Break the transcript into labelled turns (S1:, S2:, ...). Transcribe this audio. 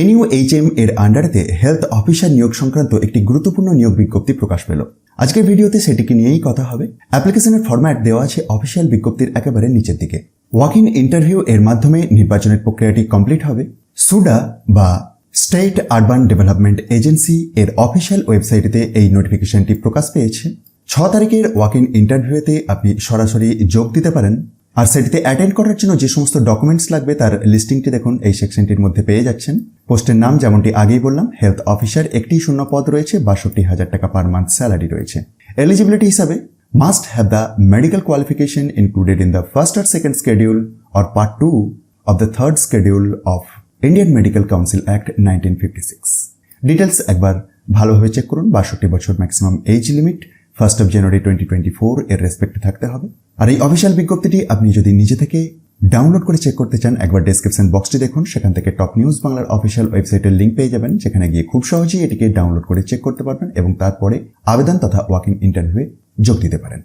S1: NU H M এর আন্ডারেতে health officer নিয়োগ সংক্রান্ত একটি গুরুত্বপূর্ণ নিয়োগ বিজ্ঞপ্তি প্রকাশ পেল। আজকের ভিডিওতে সেটিকে নিয়েই কথা হবে। অ্যাপ্লিকেশনের ফরম্যাট দেওয়া আছে অফিসিয়াল বিজ্ঞপ্তির একেবারে নিচের দিকে। ওয়াক ইন ইন্টারভিউ এর মাধ্যমে নির্বাচনের প্রক্রিয়াটি কমপ্লিট হবে। সুডা বা স্টেট আরবান ডেভেলপমেন্ট এজেন্সি এর অফিসিয়াল ওয়েবসাইটে এই নোটিফিকেশনটি প্রকাশ পেয়েছে। ছ তারিখের ওয়াক ইন ইন্টারভিউতে আপনি সরাসরি যোগ দিতে পারেন। আর সেটিতে অ্যাটেন্ড করার জন্য যে সমস্ত ডকুমেন্টস লাগবে তার লিস্টিংটি দেখুন, এই সেকশনটির মধ্যে পেয়ে যাচ্ছেন। পোস্টের নাম যেমনটি আগেই বললাম, হেলথ অফিসার, একটি শূন্য পদ রয়েছে, বাষট্টি হাজার টাকা পার মান্থ স্যালারি রয়েছে। এলিজিবিলিটি হিসাবে must have the medical qualification included in the first or second schedule or part two of the third schedule of Indian medical council act nineteen fifty six details একবার ভালোভাবে check করুন, বাষট্টি বছর maximum age limit first of January twenty twenty four এর রেসপেক্টে থাকতে হবে। আর এই অফিসিয়াল বিজ্ঞপ্তিটি আপনি যদি নিজে থেকে ডাউনলোড করে চেক করতে চান, একবার ডিসক্রিপশন বক্সটি দেখুন। সেখান থেকে টপ নিউজ বাংলার অফিসিয়াল ওয়েবসাইটের লিঙ্ক পেয়ে যাবেন। সেখানে গিয়ে খুব সহজেই এটিকে ডাউনলোড করে চেক করতে পারবেন এবং তারপরে আবেদন তথা ওয়াকিং ইন্টারভিউয়ে যোগ দিতে পারেন।